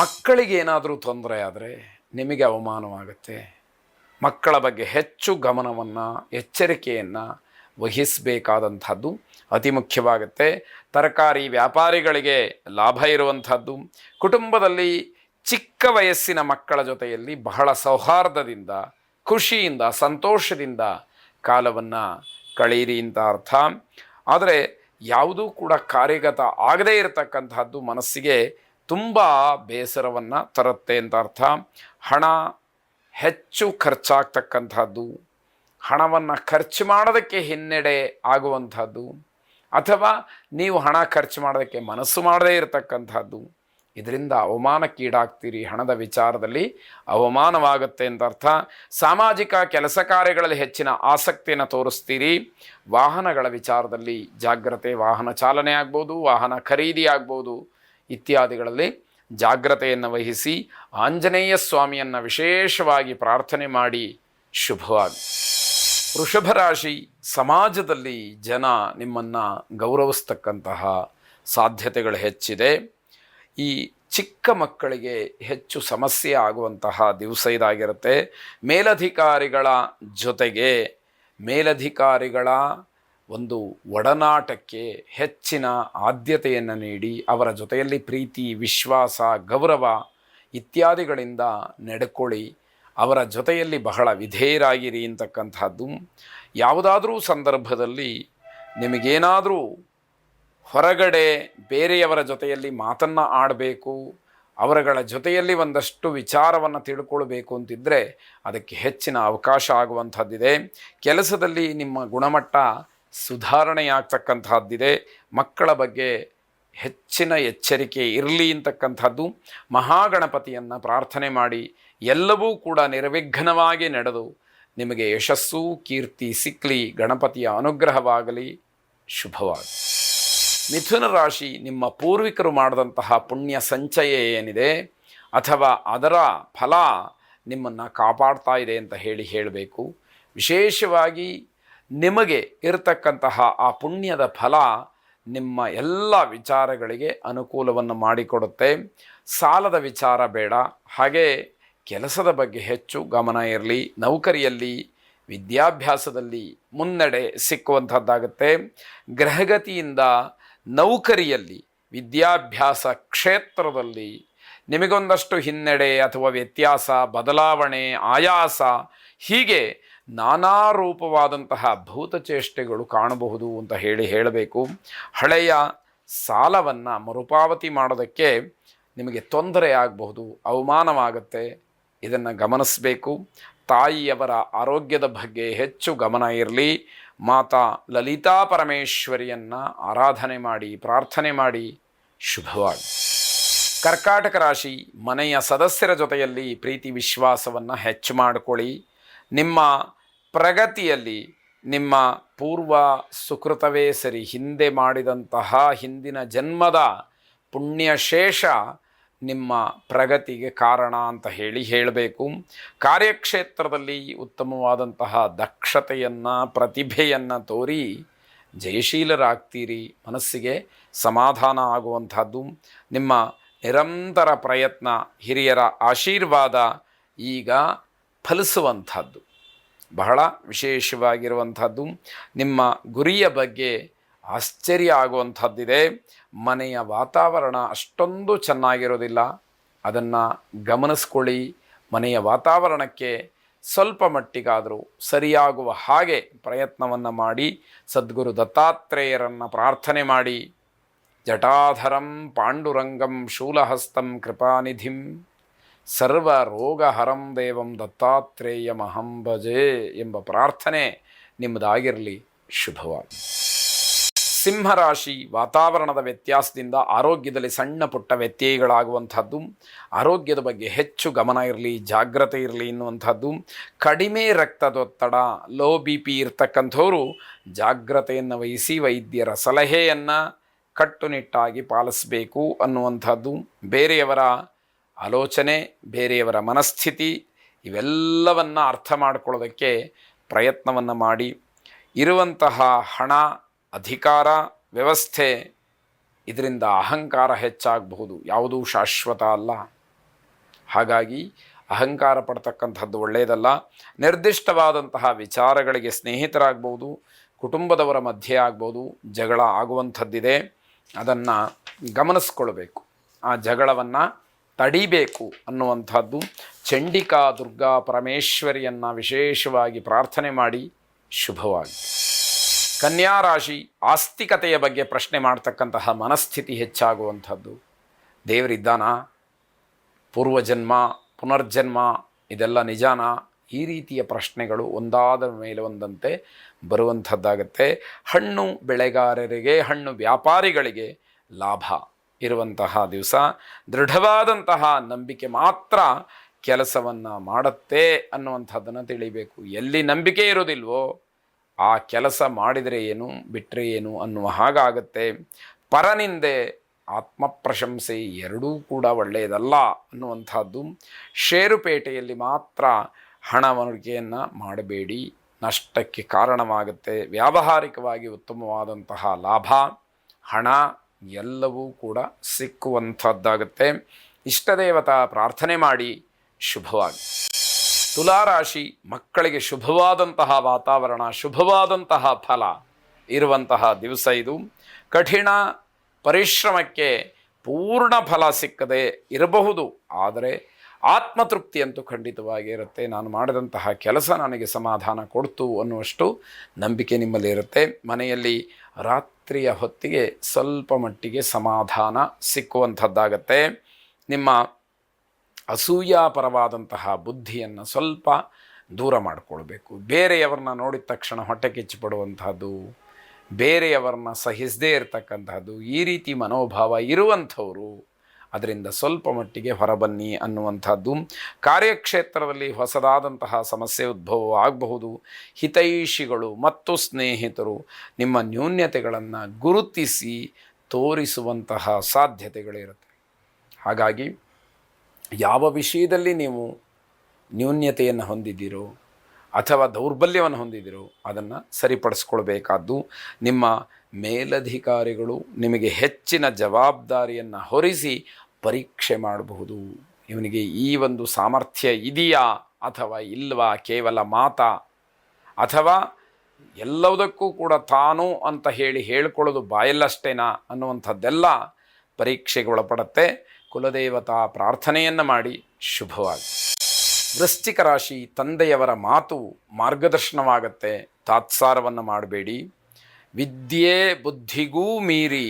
ಮಕ್ಕಳಿಗೆ ಏನಾದರೂ ತೊಂದರೆ ಆದರೆ ನಿಮಗೆ ಅವಮಾನವಾಗುತ್ತೆ. ಮಕ್ಕಳ ಬಗ್ಗೆ ಹೆಚ್ಚು ಗಮನವನ್ನು, ಎಚ್ಚರಿಕೆಯನ್ನು ವಹಿಸಬೇಕಾದಂಥದ್ದು ಅತಿ ಮುಖ್ಯವಾಗುತ್ತೆ. ತರಕಾರಿ ವ್ಯಾಪಾರಿಗಳಿಗೆ ಲಾಭ ಇರುವಂಥದ್ದು. ಕುಟುಂಬದಲ್ಲಿ ಚಿಕ್ಕ ವಯಸ್ಸಿನ ಮಕ್ಕಳ ಜೊತೆಯಲ್ಲಿ ಬಹಳ ಸೌಹಾರ್ದದಿಂದ, ಖುಷಿಯಿಂದ, ಸಂತೋಷದಿಂದ ಕಾಲವನ್ನು ಕಳೆಯಿರಿ ಅಂತ ಅರ್ಥ. ಆದರೆ ಯಾವುದೂ ಕೂಡ ಕಾರ್ಯಗತ ಆಗದೇ ಇರತಕ್ಕಂತಹದ್ದು ಮನಸ್ಸಿಗೆ ತುಂಬ ಬೇಸರವನ್ನು ತರುತ್ತೆ ಅಂತ ಅರ್ಥ. ಹಣ ಹೆಚ್ಚು ಖರ್ಚಾಗ್ತಕ್ಕಂಥದ್ದು, ಹಣವನ್ನು ಖರ್ಚು ಮಾಡೋದಕ್ಕೆ ಹಿನ್ನಡೆ ಆಗುವಂಥದ್ದು, ಅಥವಾ ನೀವು ಹಣ ಖರ್ಚು ಮಾಡೋದಕ್ಕೆ ಮನಸ್ಸು ಮಾಡದೇ ಇರತಕ್ಕಂಥದ್ದು, ಇದರಿಂದ ಅವಮಾನಕ್ಕೀಡಾಗ್ತೀರಿ ಹಣದ ವಿಚಾರದಲ್ಲಿ. ಅವಮಾನವಾಗುತ್ತೆ ಅಂತ ಅರ್ಥ. ಸಾಮಾಜಿಕ ಕೆಲಸ ಕಾರ್ಯಗಳಲ್ಲಿ ಹೆಚ್ಚಿನ ಆಸಕ್ತಿಯನ್ನು ತೋರಿಸ್ತೀರಿ. ವಾಹನಗಳ ವಿಚಾರದಲ್ಲಿ ಜಾಗ್ರತೆ, ವಾಹನ ಚಾಲನೆ ಆಗ್ಬೋದು, ವಾಹನ ಖರೀದಿ ಆಗ್ಬೋದು ಇತ್ಯಾದಿಗಳಲ್ಲಿ ಜಾಗ್ರತೆಯನ್ನು ವಹಿಸಿ ಆಂಜನೇಯ ಸ್ವಾಮಿಯನ್ನು ವಿಶೇಷವಾಗಿ ಪ್ರಾರ್ಥನೆ ಮಾಡಿ ಶುಭವಾಗಿ. ವೃಷಭ ರಾಶಿ ಸಮಾಜದಲ್ಲಿ ಜನ ನಿಮ್ಮನ್ನು ಗೌರವಿಸ್ತಕ್ಕಂತಹ ಸಾಧ್ಯತೆಗಳು ಹೆಚ್ಚಿದೆ. ಈ ಚಿಕ್ಕ ಮಕ್ಕಳಿಗೆ ಹೆಚ್ಚು ಸಮಸ್ಯೆ ಆಗುವಂತಹ ದಿವಸ ಇದಾಗಿರುತ್ತೆ. ಮೇಲಧಿಕಾರಿಗಳ ಜೊತೆಗೆ ಮೇಲಧಿಕಾರಿಗಳ ಒಂದು ಒಡನಾಟಕ್ಕೆ ಹೆಚ್ಚಿನ ಆದ್ಯತೆಯನ್ನು ನೀಡಿ, ಅವರ ಜೊತೆಯಲ್ಲಿ ಪ್ರೀತಿ, ವಿಶ್ವಾಸ, ಗೌರವ ಇತ್ಯಾದಿಗಳಿಂದ ನಡ್ಕೊಳ್ಳಿ. ಅವರ ಜೊತೆಯಲ್ಲಿ ಬಹಳ ವಿಧೇಯರಾಗಿರಿ ಅಂತಕ್ಕಂಥದ್ದು. ಯಾವುದಾದ್ರೂ ಸಂದರ್ಭದಲ್ಲಿ ನಿಮಗೇನಾದರೂ ಹೊರಗಡೆ ಬೇರೆಯವರ ಜೊತೆಯಲ್ಲಿ ಮಾತನ್ನು ಆಡಬೇಕು, ಅವರಗಳ ಜೊತೆಯಲ್ಲಿ ಒಂದಷ್ಟು ವಿಚಾರವನ್ನು ತಿಳ್ಕೊಳ್ಬೇಕು ಅಂತಿದ್ದರೆ ಅದಕ್ಕೆ ಹೆಚ್ಚಿನ ಅವಕಾಶ ಆಗುವಂಥದ್ದಿದೆ. ಕೆಲಸದಲ್ಲಿ ನಿಮ್ಮ ಗುಣಮಟ್ಟ ಸುಧಾರಣೆಯಾಗ್ತಕ್ಕಂಥದ್ದಿದೆ ಮಕ್ಕಳ ಬಗ್ಗೆ ಹೆಚ್ಚಿನ ಎಚ್ಚರಿಕೆ ಇರಲಿ ಅಂತಕ್ಕಂಥದ್ದು. ಮಹಾಗಣಪತಿಯನ್ನು ಪ್ರಾರ್ಥನೆ ಮಾಡಿ ಎಲ್ಲವೂ ಕೂಡ ನಿರ್ವಿಘ್ನವಾಗಿ ನಡೆದು ನಿಮಗೆ ಯಶಸ್ಸು, ಕೀರ್ತಿ ಸಿಕ್ಕಲಿ ಗಣಪತಿಯ ಅನುಗ್ರಹವಾಗಲಿ. ಶುಭವಾಗಲಿ. ಮಿಥುನ ರಾಶಿ ನಿಮ್ಮ ಪೂರ್ವಿಕರು ಮಾಡಿದಂತಹ ಪುಣ್ಯ ಸಂಚಯ ಏನಿದೆ? ಅಥವಾ ಅದರ ಫಲ ನಿಮ್ಮನ್ನು ಕಾಪಾಡ್ತಾ ಇದೆ ಅಂತ ಹೇಳಿ ಹೇಳಬೇಕು. ವಿಶೇಷವಾಗಿ ನಿಮಗೆ ಇರತಕ್ಕಂತಹ ಆ ಪುಣ್ಯದ ಫಲ ನಿಮ್ಮ ಎಲ್ಲ ವಿಚಾರಗಳಿಗೆ ಅನುಕೂಲವನ್ನು ಮಾಡಿಕೊಡುತ್ತೆ. ಸಾಲದ ವಿಚಾರ ಬೇಡ. ಹಾಗೆ ಕೆಲಸದ ಬಗ್ಗೆ ಹೆಚ್ಚು ಗಮನ ಇರಲಿ. ನೌಕರಿಯಲ್ಲಿ, ವಿದ್ಯಾಭ್ಯಾಸದಲ್ಲಿ ಮುನ್ನಡೆ ಸಿಕ್ಕುವಂಥದ್ದಾಗುತ್ತೆ. ಗ್ರಹಗತಿಯಿಂದ ನೌಕರಿಯಲ್ಲಿ, ವಿದ್ಯಾಭ್ಯಾಸ ಕ್ಷೇತ್ರದಲ್ಲಿ ನಿಮಗೊಂದಷ್ಟು ಹಿನ್ನಡೆ ಅಥವಾ ವ್ಯತ್ಯಾಸ, ಬದಲಾವಣೆ, ಆಯಾಸ ಹೀಗೆ ನಾನಾ ರೂಪವಾದಂತಹ ಭೂತಚೇಷ್ಟೆಗಳು ಕಾಣಬಹುದು ಅಂತ ಹೇಳಿ ಹೇಳಬೇಕು. ಹಳೆಯ ಸಾಲವನ್ನು ಮರುಪಾವತಿ ಮಾಡೋದಕ್ಕೆ ನಿಮಗೆ ತೊಂದರೆ ಆಗಬಹುದು, ಅವಮಾನವಾಗುತ್ತೆ. ಇದನ್ನು ಗಮನಿಸಬೇಕು. ತಾಯಿಯವರ ಆರೋಗ್ಯದ ಬಗ್ಗೆ ಹೆಚ್ಚು ಗಮನ ಇರಲಿ. ಮಾತಾ ಲಲಿತಾ ಪರಮೇಶ್ವರಿಯನ್ನು ಆರಾಧನೆ ಮಾಡಿ, ಪ್ರಾರ್ಥನೆ ಮಾಡಿ. ಶುಭವಾಗಿ ಕರ್ಕಾಟಕ ರಾಶಿ ಮನೆಯ ಸದಸ್ಯರ ಜೊತೆಯಲ್ಲಿ ಪ್ರೀತಿ ವಿಶ್ವಾಸವನ್ನು ಹೆಚ್ಚು ಮಾಡಿಕೊಳ್ಳಿ. ನಿಮ್ಮ ಪ್ರಗತಿಯಲ್ಲಿ ನಿಮ್ಮ ಪೂರ್ವ ಸುಕೃತವೇ ಸರಿ. ಹಿಂದೆ ಮಾಡಿದಂತಹ ಹಿಂದಿನ ಜನ್ಮದ ಪುಣ್ಯಶೇಷ ನಿಮ್ಮ ಪ್ರಗತಿಗೆ ಕಾರಣ ಅಂತ ಹೇಳಿ ಹೇಳಬೇಕು. ಕಾರ್ಯಕ್ಷೇತ್ರದಲ್ಲಿ ಉತ್ತಮವಾದಂತಹ ದಕ್ಷತೆಯನ್ನು, ಪ್ರತಿಭೆಯನ್ನು ತೋರಿ ಜಯಶೀಲರಾಗ್ತೀರಿ. ಮನಸ್ಸಿಗೆ ಸಮಾಧಾನ ಆಗುವಂಥದ್ದು. ನಿಮ್ಮ ನಿರಂತರ ಪ್ರಯತ್ನ ಹಿರಿಯರ ಆಶೀರ್ವಾದ ಈಗ ಫಲಿಸುವಂಥದ್ದು. ಬಹಳ ವಿಶೇಷವಾಗಿರುವಂಥದ್ದು. ನಿಮ್ಮ ಗುರಿಯ ಬಗ್ಗೆ ಆಶ್ಚರ್ಯ ಆಗುವಂಥದ್ದಿದೆ. ಮನೆಯ ವಾತಾವರಣ ಅಷ್ಟೊಂದು ಚೆನ್ನಾಗಿರೋದಿಲ್ಲ ಅದನ್ನು ಗಮನಿಸ್ಕೊಳ್ಳಿ. ಮನೆಯ ವಾತಾವರಣಕ್ಕೆ ಸ್ವಲ್ಪ ಮಟ್ಟಿಗಾದರೂ ಸರಿಯಾಗುವ ಹಾಗೆ ಪ್ರಯತ್ನವನ್ನು ಮಾಡಿ. ಸದ್ಗುರು ದತ್ತಾತ್ರೇಯರನ್ನು ಪ್ರಾರ್ಥನೆ ಮಾಡಿ. ಜಟಾಧರಂ ಪಾಂಡುರಂಗಂ ಶೂಲಹಸ್ತಂ ಕೃಪಾನಿಧಿಂ. ಸರ್ವ ರೋಗ ಹರಂ ದೇವಂ ದತ್ತಾತ್ರೇಯ ಮಹಂಭಜೆ ಎಂಬ ಪ್ರಾರ್ಥನೆ ನಿಮ್ಮದಾಗಿರಲಿ. ಶುಭವಾಗಿ ಸಿಂಹರಾಶಿ ವಾತಾವರಣದ ವ್ಯತ್ಯಾಸದಿಂದ ಆರೋಗ್ಯದಲ್ಲಿ ಸಣ್ಣ ಪುಟ್ಟ ವ್ಯತ್ಯಯಗಳಾಗುವಂಥದ್ದು. ಆರೋಗ್ಯದ ಬಗ್ಗೆ ಹೆಚ್ಚು ಗಮನ ಇರಲಿ, ಜಾಗ್ರತೆ ಇರಲಿ ಎನ್ನುವಂಥದ್ದು. ಕಡಿಮೆ ರಕ್ತದೊತ್ತಡ, ಲೋ ಬಿ ಪಿ ಇರ್ತಕ್ಕಂಥವರು ಜಾಗ್ರತೆಯನ್ನು ವಹಿಸಿ ವೈದ್ಯರ ಸಲಹೆಯನ್ನು ಕಟ್ಟುನಿಟ್ಟಾಗಿ ಪಾಲಿಸಬೇಕು ಅನ್ನುವಂಥದ್ದು. ಬೇರೆಯವರ ಆಲೋಚನೆ, ಬೇರೆಯವರ ಮನಸ್ಥಿತಿ ಇವೆಲ್ಲವನ್ನು ಅರ್ಥ ಮಾಡಿಕೊಳ್ಳೋದಕ್ಕೆ ಪ್ರಯತ್ನವನ್ನು ಮಾಡಿ. ಇರುವಂತಹ ಹಣ, ಅಧಿಕಾರ, ವ್ಯವಸ್ಥೆ ಇದರಿಂದ ಅಹಂಕಾರ ಹೆಚ್ಚಾಗಬಹುದು. ಯಾವುದೂ ಶಾಶ್ವತ ಅಲ್ಲ. ಹಾಗಾಗಿ ಅಹಂಕಾರ ಪಡ್ತಕ್ಕಂಥದ್ದು ಒಳ್ಳೆಯದಲ್ಲ ನಿರ್ದಿಷ್ಟವಾದಂತಹ ವಿಚಾರಗಳಿಗೆ ಸ್ನೇಹಿತರಾಗ್ಬೋದು ಕುಟುಂಬದವರ ಮಧ್ಯೆ ಆಗ್ಬೋದು ಜಗಳ ಆಗುವಂಥದ್ದಿದೆ. ಅದನ್ನು ಗಮನಿಸ್ಕೊಳ್ಬೇಕು. ಆ ಜಗಳವನ್ನು ತಡಿಬೇಕು ಅನ್ನುವಂಥದ್ದು ಚಂಡಿಕಾ ದುರ್ಗಾ ಪರಮೇಶ್ವರಿಯನ್ನು ವಿಶೇಷವಾಗಿ ಪ್ರಾರ್ಥನೆ ಮಾಡಿ ಶುಭವಾಗಿ ಕನ್ಯಾ ರಾಶಿ ಆಸ್ತಿಕತೆಯ ಬಗ್ಗೆ ಪ್ರಶ್ನೆ ಮಾಡ್ತಕ್ಕಂತಹ ಮನಸ್ಥಿತಿ ಹೆಚ್ಚಾಗುವಂಥದ್ದು. ದೇವರಿದ್ದಾನ? ಪೂರ್ವಜನ್ಮ, ಪುನರ್ಜನ್ಮ, ಇದೆಲ್ಲ ನಿಜಾನ? ಈ ರೀತಿಯ ಪ್ರಶ್ನೆಗಳು ಒಂದಾದ ಮೇಲೆ ಒಂದಂತೆ ಬರುವಂಥದ್ದಾಗತ್ತೆ. ಹಣ್ಣು ಬೆಳೆಗಾರರಿಗೆ, ಹಣ್ಣು ವ್ಯಾಪಾರಿಗಳಿಗೆ ಲಾಭ. ಇರುವಂತಹ ದಿವಸ ದೃಢವಾದಂತಹ ನಂಬಿಕೆ ಮಾತ್ರ ಕೆಲಸವನ್ನು ಮಾಡುತ್ತೆ ಅನ್ನುವಂಥದ್ದನ್ನು ತಿಳಿಬೇಕು. ಎಲ್ಲಿ ನಂಬಿಕೆ ಇರೋದಿಲ್ವೋ ಆ ಕೆಲಸ ಮಾಡಿದರೆ ಏನು ಬಿಟ್ಟರೆ ಏನು ಅನ್ನುವ ಹಾಗಾಗತ್ತೆ. ಪರನಿಂದೆ ಆತ್ಮಪ್ರಶಂಸೆ ಎರಡೂ ಕೂಡ ಒಳ್ಳೆಯದಲ್ಲ ಅನ್ನುವಂಥದ್ದು. ಷೇರುಪೇಟೆಯಲ್ಲಿ ಮಾತ್ರ ಹಣವಣಿಕೆಯನ್ನು ಮಾಡಬೇಡಿ. ನಷ್ಟಕ್ಕೆ ಕಾರಣವಾಗುತ್ತೆ. ವ್ಯಾವಹಾರಿಕವಾಗಿ ಉತ್ತಮವಾದಂತಹ ಲಾಭ, ಹಣ ಎಲ್ಲವೂ ಕೂಡ ಸಿಕ್ಕುವಂಥದ್ದಾಗುತ್ತೆ. ಇಷ್ಟದೇವತಾ, ಪ್ರಾರ್ಥನೆ ಮಾಡಿ, ಶುಭವಾಗಿ. ತುಲಾರಾಶಿ, ಮಕ್ಕಳಿಗೆ ಶುಭವಾದಂತಹ ವಾತಾವರಣ, ಶುಭವಾದಂತಹ ಫಲ ಇರುವಂತಹ ದಿವಸ ಇದು. ಕಠಿಣ ಪರಿಶ್ರಮಕ್ಕೆ ಪೂರ್ಣ ಫಲ ಸಿಕ್ಕದೆ ಇರಬಹುದು. ಆದರೆ ಆತ್ಮತೃಪ್ತಿ ಅಂತೂ ಖಂಡಿತವಾಗಿ ಇರುತ್ತೆ. ನಾನು ಮಾಡಿದಂತಹ ಕೆಲಸ ನನಗೆ ಸಮಾಧಾನ ಕೊಡ್ತು ಅನ್ನುವಷ್ಟು ನಂಬಿಕೆ ನಿಮ್ಮಲ್ಲಿ ಇರುತ್ತೆ. ಮನೆಯಲ್ಲಿ ರಾತ್ರಿಯ ಹೊತ್ತಿಗೆ ಸ್ವಲ್ಪ ಮಟ್ಟಿಗೆ ಸಮಾಧಾನ ಸಿಕ್ಕುವಂಥದ್ದಾಗತ್ತೆ. ನಿಮ್ಮ ಅಸೂಯಾಪರವಾದಂತಹ ಬುದ್ಧಿಯನ್ನು ಸ್ವಲ್ಪ ದೂರ ಮಾಡಿಕೊಳ್ಬೇಕು. ಬೇರೆಯವ್ರನ್ನ ನೋಡಿದ ತಕ್ಷಣ ಹೊಟ್ಟೆ ಕಿಚ್ಚುಪಡುವಂತಹದ್ದು ಬೇರೆಯವ್ರನ್ನ ಸಹಿಸದೇ ಇರತಕ್ಕಂಥದ್ದು, ಈ ರೀತಿ ಮನೋಭಾವ ಇರುವಂಥವರು ಅದರಿಂದ ಸ್ವಲ್ಪ ಮಟ್ಟಿಗೆ ಹೊರಬನ್ನಿ ಅನ್ನುವಂಥದ್ದು. ಕಾರ್ಯಕ್ಷೇತ್ರದಲ್ಲಿ ಹೊಸದಾದಂತಹ ಸಮಸ್ಯೆ ಉದ್ಭವ ಆಗಬಹುದು. ಹಿತೈಷಿಗಳು ಮತ್ತು ಸ್ನೇಹಿತರು ನಿಮ್ಮ ನ್ಯೂನ್ಯತೆಗಳನ್ನು ಗುರುತಿಸಿ ತೋರಿಸುವಂತಹ ಸಾಧ್ಯತೆಗಳಿರುತ್ತೆ. ಹಾಗಾಗಿ ಯಾವ ವಿಷಯದಲ್ಲಿ ನೀವು ನ್ಯೂನ್ಯತೆಯನ್ನು ಹೊಂದಿದ್ದೀರೋ ಅಥವಾ ದೌರ್ಬಲ್ಯವನ್ನು ಹೊಂದಿದ್ದೀರೋ ಅದನ್ನು ಸರಿಪಡಿಸ್ಕೊಳ್ಬೇಕಾದ್ದು ನಿಮ್ಮ ಮೇಲಧಿಕಾರಿಗಳು ನಿಮಗೆ ಹೆಚ್ಚಿನ ಜವಾಬ್ದಾರಿಯನ್ನು ಹೊರಿಸಿ ಪರೀಕ್ಷೆ ಮಾಡಬಹುದು. ಇವನಿಗೆ ಈ ಒಂದು ಸಾಮರ್ಥ್ಯ ಇದೆಯಾ ಅಥವಾ ಇಲ್ವಾ? ಕೇವಲ ಮಾತಾ? ಅಥವಾ ಎಲ್ಲದಕ್ಕೂ ಕೂಡ ತಾನು ಅಂತ ಹೇಳಿ ಹೇಳ್ಕೊಳ್ಳೋದು ಬಾಯಲ್ಲಷ್ಟೇನಾ ಅನ್ನುವಂಥದ್ದೆಲ್ಲ ಪರೀಕ್ಷೆಗೆ ಒಳಪಡುತ್ತೆ. ಕುಲದೇವತಾ ಪ್ರಾರ್ಥನೆಯನ್ನು ಮಾಡಿ ಶುಭವಾಗಿ. ವೃಶ್ಚಿಕ ರಾಶಿ ತಂದೆಯವರ ಮಾತು ಮಾರ್ಗದರ್ಶನವಾಗತ್ತೆ. ತಾತ್ಸಾರವನ್ನು ಮಾಡಬೇಡಿ. ವಿದ್ಯೆ ಬುದ್ಧಿಗೂ ಮೀರಿ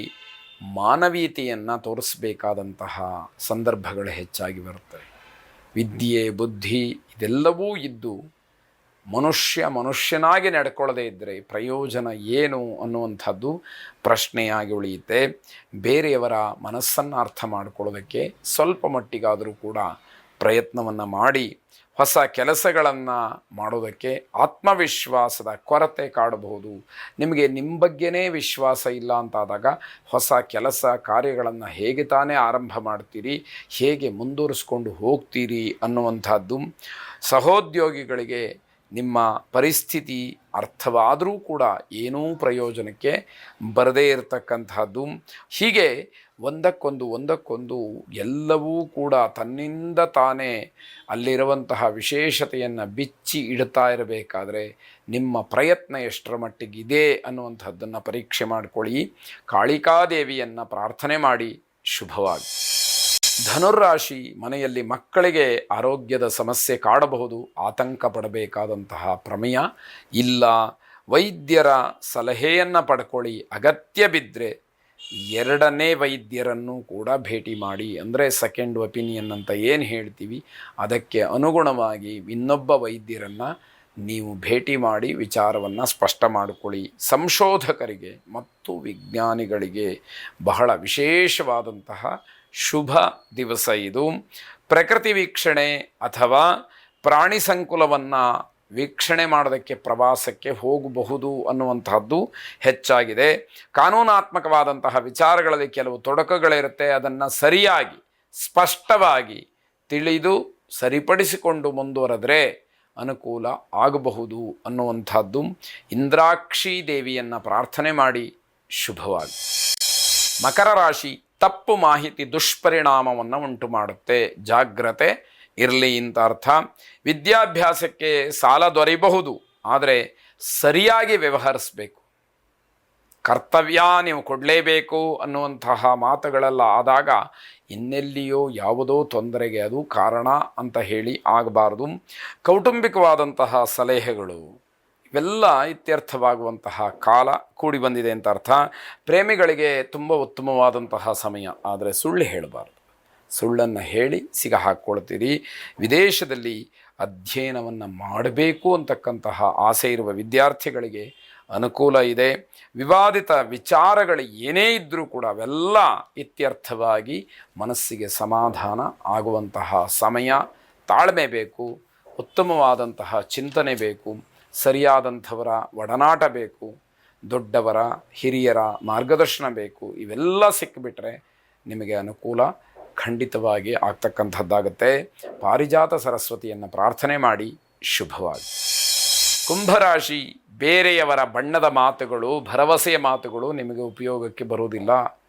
ಮಾನವೀಯತೆಯನ್ನು ತೋರಿಸಬೇಕಾದಂತಹ ಸಂದರ್ಭಗಳು ಹೆಚ್ಚಾಗಿ ಬರುತ್ತವೆ ವಿದ್ಯೆ, ಬುದ್ಧಿ ಇದೆಲ್ಲವೂ ಇದ್ದು ಮನುಷ್ಯ ಮನುಷ್ಯನಾಗಿ ನಡ್ಕೊಳ್ಳದೇ ಇದ್ದರೆ ಪ್ರಯೋಜನ ಏನು ಅನ್ನುವಂಥದ್ದು ಪ್ರಶ್ನೆಯಾಗಿ ಉಳಿಯುತ್ತೆ. ಬೇರೆಯವರ ಮನಸ್ಸನ್ನು ಅರ್ಥ ಮಾಡಿಕೊಳ್ಳೋದಕ್ಕೆ ಸ್ವಲ್ಪ ಮಟ್ಟಿಗಾದರೂ ಕೂಡ ಪ್ರಯತ್ನವನ್ನು ಮಾಡಿ ಹೊಸ ಕೆಲಸಗಳನ್ನು ಮಾಡೋದಕ್ಕೆ ಆತ್ಮವಿಶ್ವಾಸದ ಕೊರತೆ ಕಾಡಬಹುದು. ನಿಮಗೆ ನಿಮ್ಮ ಬಗ್ಗೆನೇ ವಿಶ್ವಾಸ ಇಲ್ಲ ಅಂತಾದಾಗ ಹೊಸ ಕೆಲಸ ಕಾರ್ಯಗಳನ್ನು ಹೇಗೆ ತಾನೇ ಆರಂಭ ಮಾಡ್ತೀರಿ, ಹೇಗೆ ಮುಂದುವರಿಸ್ಕೊಂಡು ಹೋಗ್ತೀರಿ ಅನ್ನುವಂಥದ್ದು ಸಹೋದ್ಯೋಗಿಗಳಿಗೆ ನಿಮ್ಮ ಪರಿಸ್ಥಿತಿ ಅರ್ಥವಾದರೂ ಕೂಡ ಏನೂ ಪ್ರಯೋಜನಕ್ಕೆ ಬರದೇ ಇರತಕ್ಕಂಥದ್ದು. ಹೀಗೆ ಒಂದಕ್ಕೊಂದು ಒಂದಕ್ಕೊಂದು ಎಲ್ಲವೂ ಕೂಡ ತನ್ನಿಂದ ತಾನೇ ಅಲ್ಲಿರುವಂತಹ ವಿಶೇಷತೆಯನ್ನು ಬಿಚ್ಚಿ ಇಡ್ತಾ ಇರಬೇಕಾದರೆ ನಿಮ್ಮ ಪ್ರಯತ್ನ ಎಷ್ಟರ ಮಟ್ಟಿಗಿದೆ ಅನ್ನುವಂಥದ್ದನ್ನು ಪರೀಕ್ಷೆ ಮಾಡಿಕೊಳ್ಳಿ. ಕಾಳಿಕಾದೇವಿಯನ್ನು ಪ್ರಾರ್ಥನೆ ಮಾಡಿ. ಶುಭವಾಗಿ. ಧನುರಾಶಿ ಮನೆಯಲ್ಲಿ ಮಕ್ಕಳಿಗೆ ಆರೋಗ್ಯದ ಸಮಸ್ಯೆ ಕಾಡಬಹುದು. ಆತಂಕ ಪಡಬೇಕಾದಂತಹ ಪ್ರಮೇಯ ಇಲ್ಲ. ವೈದ್ಯರ ಸಲಹೆಯನ್ನು ಪಡ್ಕೊಳ್ಳಿ. ಅಗತ್ಯ ಬಿದ್ದರೆ ಎರಡನೇ ವೈದ್ಯರನ್ನು ಕೂಡ ಭೇಟಿ ಮಾಡಿ, ಅಂದರೆ ಸೆಕೆಂಡ್ ಒಪಿನಿಯನ್ ಅಂತ ಏನು ಹೇಳ್ತೀವಿ, ಅದಕ್ಕೆ ಅನುಗುಣವಾಗಿ ಇನ್ನೊಬ್ಬ ವೈದ್ಯರನ್ನು ನೀವು ಭೇಟಿ ಮಾಡಿ ವಿಚಾರವನ್ನು ಸ್ಪಷ್ಟ ಮಾಡಿಕೊಳ್ಳಿ. ಸಂಶೋಧಕರಿಗೆ ಮತ್ತು ವಿಜ್ಞಾನಿಗಳಿಗೆ ಬಹಳ ವಿಶೇಷವಾದಂತಹ ಶುಭ ದಿವಸ ಇದು. ಪ್ರಕೃತಿ ವೀಕ್ಷಣೆ ಅಥವಾ ಪ್ರಾಣಿ ಸಂಕುಲವನ್ನು ವೀಕ್ಷಣೆ ಮಾಡೋದಕ್ಕೆ ಪ್ರವಾಸಕ್ಕೆ ಹೋಗಬಹುದು ಅನ್ನುವಂತಹದ್ದು ಹೆಚ್ಚಾಗಿದೆ. ಕಾನೂನಾತ್ಮಕವಾದಂತಹ ವಿಚಾರಗಳಲ್ಲಿ ಕೆಲವು ತೊಡಕುಗಳಿರುತ್ತೆ. ಅದನ್ನು ಸರಿಯಾಗಿ, ಸ್ಪಷ್ಟವಾಗಿ ತಿಳಿದು ಸರಿಪಡಿಸಿಕೊಂಡು ಮುಂದುವರೆದ್ರೆ ಅನುಕೂಲ ಆಗಬಹುದು ಅನ್ನುವಂಥದ್ದು ಇಂದ್ರಾಕ್ಷಿ ದೇವಿಯನ್ನು ಪ್ರಾರ್ಥನೆ ಮಾಡಿ ಶುಭವಾಗಿ. ಮಕರ ರಾಶಿ ತಪ್ಪು ಮಾಹಿತಿ ದುಷ್ಪರಿಣಾಮವನ್ನು ಉಂಟು ಮಾಡುತ್ತೆ ಜಾಗ್ರತೆ ಇರಲಿ ಅಂತ ಅರ್ಥ. ವಿದ್ಯಾಭ್ಯಾಸಕ್ಕೆ ಸಾಲ ದೊರೆಯಬಹುದು, ಆದರೆ ಸರಿಯಾಗಿ ವ್ಯವಹರಿಸಬೇಕು. ಕರ್ತವ್ಯ ನೀವು ಕೊಡಲೇಬೇಕು ಅನ್ನುವಂತಹ ಮಾತುಗಳೆಲ್ಲ ಆದಾಗ ಇನ್ನೆಲ್ಲಿಯೋ ಯಾವುದೋ ತೊಂದರೆಗೆ ಅದು ಕಾರಣ ಅಂತ ಹೇಳಿ ಆಗಬಾರ್ದು. ಕೌಟುಂಬಿಕವಾದಂತಹ ಸಲಹೆಗಳು, ಇವೆಲ್ಲ ಇತ್ಯರ್ಥವಾಗುವಂತಹ ಕಾಲ ಕೂಡಿ ಬಂದಿದೆ ಅಂತ ಅರ್ಥ. ಪ್ರೇಮಿಗಳಿಗೆ ತುಂಬ ಉತ್ತಮವಾದಂತಹ ಸಮಯ, ಆದರೆ ಸುಳ್ಳು ಹೇಳಬಾರ್ದು. ಸುಳ್ಳನ್ನು ಹೇಳಿ ಸಿಗ ಹಾಕ್ಕೊಳ್ತೀರಿ. ವಿದೇಶದಲ್ಲಿ ಅಧ್ಯಯನವನ್ನು ಮಾಡಬೇಕು ಅಂತಕ್ಕಂತಹ ಆಸೆ ಇರುವ ವಿದ್ಯಾರ್ಥಿಗಳಿಗೆ ಅನುಕೂಲ ಇದೆ. ವಿವಾದಿತ ವಿಚಾರಗಳು ಏನೇ ಇದ್ದರೂ ಕೂಡ ಅವೆಲ್ಲ ಇತ್ಯರ್ಥವಾಗಿ ಮನಸ್ಸಿಗೆ ಸಮಾಧಾನ ಆಗುವಂತಹ ಸಮಯ ತಾಳ್ಮೆ ಬೇಕು, ಉತ್ತಮವಾದಂತಹ ಚಿಂತನೆ ಬೇಕು, ಸರಿಯಾದಂಥವರ ಒಡನಾಟ ಬೇಕು, ದೊಡ್ಡವರ ಹಿರಿಯರ ಮಾರ್ಗದರ್ಶನ ಬೇಕು, ಇವೆಲ್ಲ ಸಿಕ್ಕಿಬಿಟ್ರೆ ನಿಮಗೆ ಅನುಕೂಲ ಖಂಡಿತವಾಗಿ ಆಗ್ತಕ್ಕಂಥದ್ದಾಗುತ್ತೆ. ಪಾರಿಜಾತ ಸರಸ್ವತಿಯನ್ನು ಪ್ರಾರ್ಥನೆ ಮಾಡಿ ಶುಭವಾಗಿ. ಕುಂಭರಾಶಿ ಬೇರೆಯವರ ಬಣ್ಣದ ಮಾತುಗಳು, ಭರವಸೆಯ ಮಾತುಗಳು ನಿಮಗೆ ಉಪಯೋಗಕ್ಕೆ ಬರುವುದಿಲ್ಲ.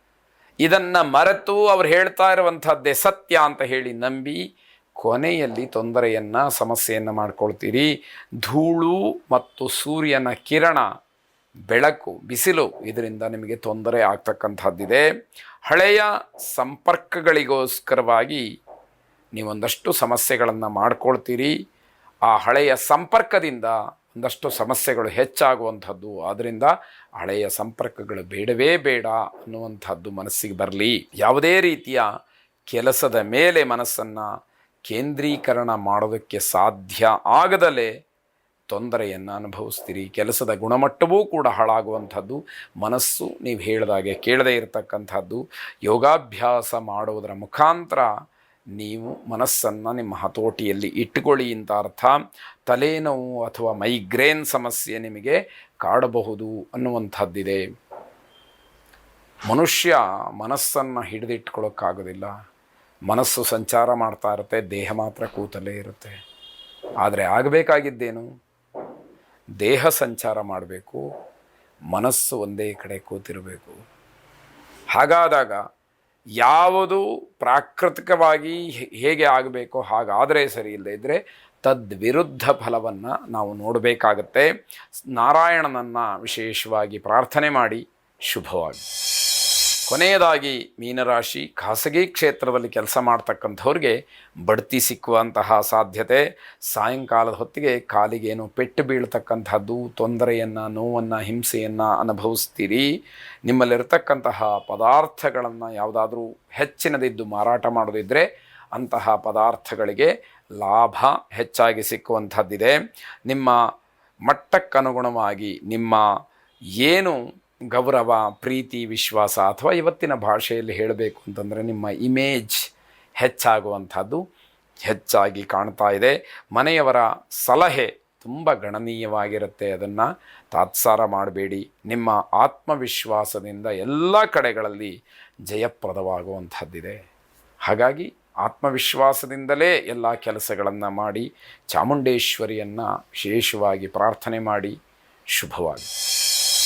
ಇದನ್ನು ಮರೆತು ಅವ್ರು ಹೇಳ್ತಾ ಇರುವಂಥದ್ದೇ ಸತ್ಯ ಅಂತ ಹೇಳಿ ನಂಬಿ ಕೊನೆಯಲ್ಲಿ ತೊಂದರೆಯನ್ನು, ಸಮಸ್ಯೆಯನ್ನು ಮಾಡ್ಕೊಳ್ತೀರಿ. ಧೂಳು ಮತ್ತು ಸೂರ್ಯನ ಕಿರಣ ಬೆಳಕು, ಬಿಸಿಲು ಇದರಿಂದ ನಿಮಗೆ ತೊಂದರೆ ಆಗ್ತಕ್ಕಂಥದ್ದಿದೆ. ಹಳೆಯ ಸಂಪರ್ಕಗಳಿಗೋಸ್ಕರವಾಗಿ ನೀವೊಂದಷ್ಟು ಸಮಸ್ಯೆಗಳನ್ನು ಮಾಡ್ಕೊಳ್ತೀರಿ. ಆ ಹಳೆಯ ಸಂಪರ್ಕದಿಂದ ಒಂದಷ್ಟು ಸಮಸ್ಯೆಗಳು ಹೆಚ್ಚಾಗುವಂಥದ್ದು. ಆದ್ದರಿಂದ ಹಳೆಯ ಸಂಪರ್ಕಗಳು ಬೇಡವೇ ಬೇಡ ಅನ್ನುವಂಥದ್ದು ಮನಸ್ಸಿಗೆ ಬರಲಿ. ಯಾವುದೇ ರೀತಿಯ ಕೆಲಸದ ಮೇಲೆ ಮನಸ್ಸನ್ನು ಕೇಂದ್ರೀಕರಣ ಮಾಡೋದಕ್ಕೆ ಸಾಧ್ಯ ಆಗದಲೇ ತೊಂದರೆಯನ್ನು ಅನುಭವಿಸ್ತೀರಿ, ಕೆಲಸದ ಗುಣಮಟ್ಟವೂ ಕೂಡ ಹಾಳಾಗುವಂಥದ್ದು. ಮನಸ್ಸು ನೀವು ಹೇಳಿದಾಗೆ ಕೇಳದೇ ಇರತಕ್ಕಂಥದ್ದು. ಯೋಗಾಭ್ಯಾಸ ಮಾಡುವುದರ ಮುಖಾಂತರ ನೀವು ಮನಸ್ಸನ್ನು ನಿಮ್ಮ ಹತೋಟಿಯಲ್ಲಿ ಇಟ್ಟುಕೊಳ್ಳಿ ಅಂತ ಅರ್ಥ. ತಲೆನೋವು ಅಥವಾ ಮೈಗ್ರೇನ್ ಸಮಸ್ಯೆ ನಿಮಗೆ ಕಾಡಬಹುದು ಅನ್ನುವಂಥದ್ದಿದೆ. ಮನುಷ್ಯ ಮನಸ್ಸನ್ನು ಹಿಡಿದಿಟ್ಕೊಳ್ಳೋಕ್ಕಾಗೋದಿಲ್ಲ ಮನಸ್ಸು ಸಂಚಾರ ಮಾಡ್ತಾ ಇರುತ್ತೆ, ದೇಹ ಮಾತ್ರ ಕೂತಲೇ ಇರುತ್ತೆ. ಆದರೆ ಆಗಬೇಕಾಗಿದ್ದೇನು? ದೇಹ ಸಂಚಾರ ಮಾಡಬೇಕು, ಮನಸ್ಸು ಒಂದೇ ಕಡೆ ಕೂತಿರಬೇಕು. ಹಾಗಾದಾಗ ಯಾವುದು ಪ್ರಾಕೃತಿಕವಾಗಿ ಹೇಗೆ ಆಗಬೇಕೋ ಹಾಗಾದರೆ ಸರಿ ಇಲ್ಲದೇ ಇದ್ದರೆ ತದ್ವಿರುದ್ಧ ಫಲವನ್ನು ನಾವು ನೋಡಬೇಕಾಗತ್ತೆ. ನಾರಾಯಣನನ್ನು ವಿಶೇಷವಾಗಿ ಪ್ರಾರ್ಥನೆ ಮಾಡಿ ಶುಭವಾಗಿ. ಕೊನೆಯದಾಗಿ ಮೀನರಾಶಿ ಖಾಸಗಿ ಕ್ಷೇತ್ರದಲ್ಲಿ ಕೆಲಸ ಮಾಡ್ತಕ್ಕಂಥವ್ರಿಗೆ ಬಡ್ತಿ ಸಿಕ್ಕುವಂತಹ ಸಾಧ್ಯತೆ. ಸಾಯಂಕಾಲದ ಹೊತ್ತಿಗೆ ಕಾಲಿಗೇನು ಪೆಟ್ಟು ಬೀಳ್ತಕ್ಕಂಥದ್ದು, ತೊಂದರೆಯನ್ನು, ನೋವನ್ನು, ಹಿಂಸೆಯನ್ನು ಅನುಭವಿಸ್ತೀರಿ. ನಿಮ್ಮಲ್ಲಿರತಕ್ಕಂತಹ ಪದಾರ್ಥಗಳನ್ನು ಯಾವುದಾದ್ರೂ ಹೆಚ್ಚಿನದಿದ್ದು ಮಾರಾಟ ಮಾಡೋದಿದ್ದರೆ ಅಂತಹ ಪದಾರ್ಥಗಳಿಗೆ ಲಾಭ ಹೆಚ್ಚಾಗಿ ಸಿಕ್ಕುವಂಥದ್ದಿದೆ. ನಿಮ್ಮ ಮಟ್ಟಕ್ಕನುಗುಣವಾಗಿ ನಿಮ್ಮ ಏನು ಗೌರವ, ಪ್ರೀತಿ, ವಿಶ್ವಾಸ ಅಥವಾ ಇವತ್ತಿನ ಭಾಷೆಯಲ್ಲಿ ಹೇಳಬೇಕು ಅಂತಂದರೆ ನಿಮ್ಮ ಇಮೇಜ್ ಹೆಚ್ಚಾಗುವಂಥದ್ದು ಹೆಚ್ಚಾಗಿ ಕಾಣ್ತಾ ಇದೆ. ಮನೆಯವರ ಸಲಹೆ ತುಂಬ ಗಣನೀಯವಾಗಿರುತ್ತೆ. ಅದನ್ನು ತಾತ್ಸಾರ ಮಾಡಬೇಡಿ. ನಿಮ್ಮ ಆತ್ಮವಿಶ್ವಾಸದಿಂದ ಎಲ್ಲ ಕಡೆಗಳಲ್ಲಿ ಜಯಪ್ರದವಾಗುವಂಥದ್ದಿದೆ. ಹಾಗಾಗಿ ಆತ್ಮವಿಶ್ವಾಸದಿಂದಲೇ ಎಲ್ಲ ಕೆಲಸಗಳನ್ನು ಮಾಡಿ ಚಾಮುಂಡೇಶ್ವರಿಯನ್ನು ವಿಶೇಷವಾಗಿ ಪ್ರಾರ್ಥನೆ ಮಾಡಿ ಶುಭವಾಗಿ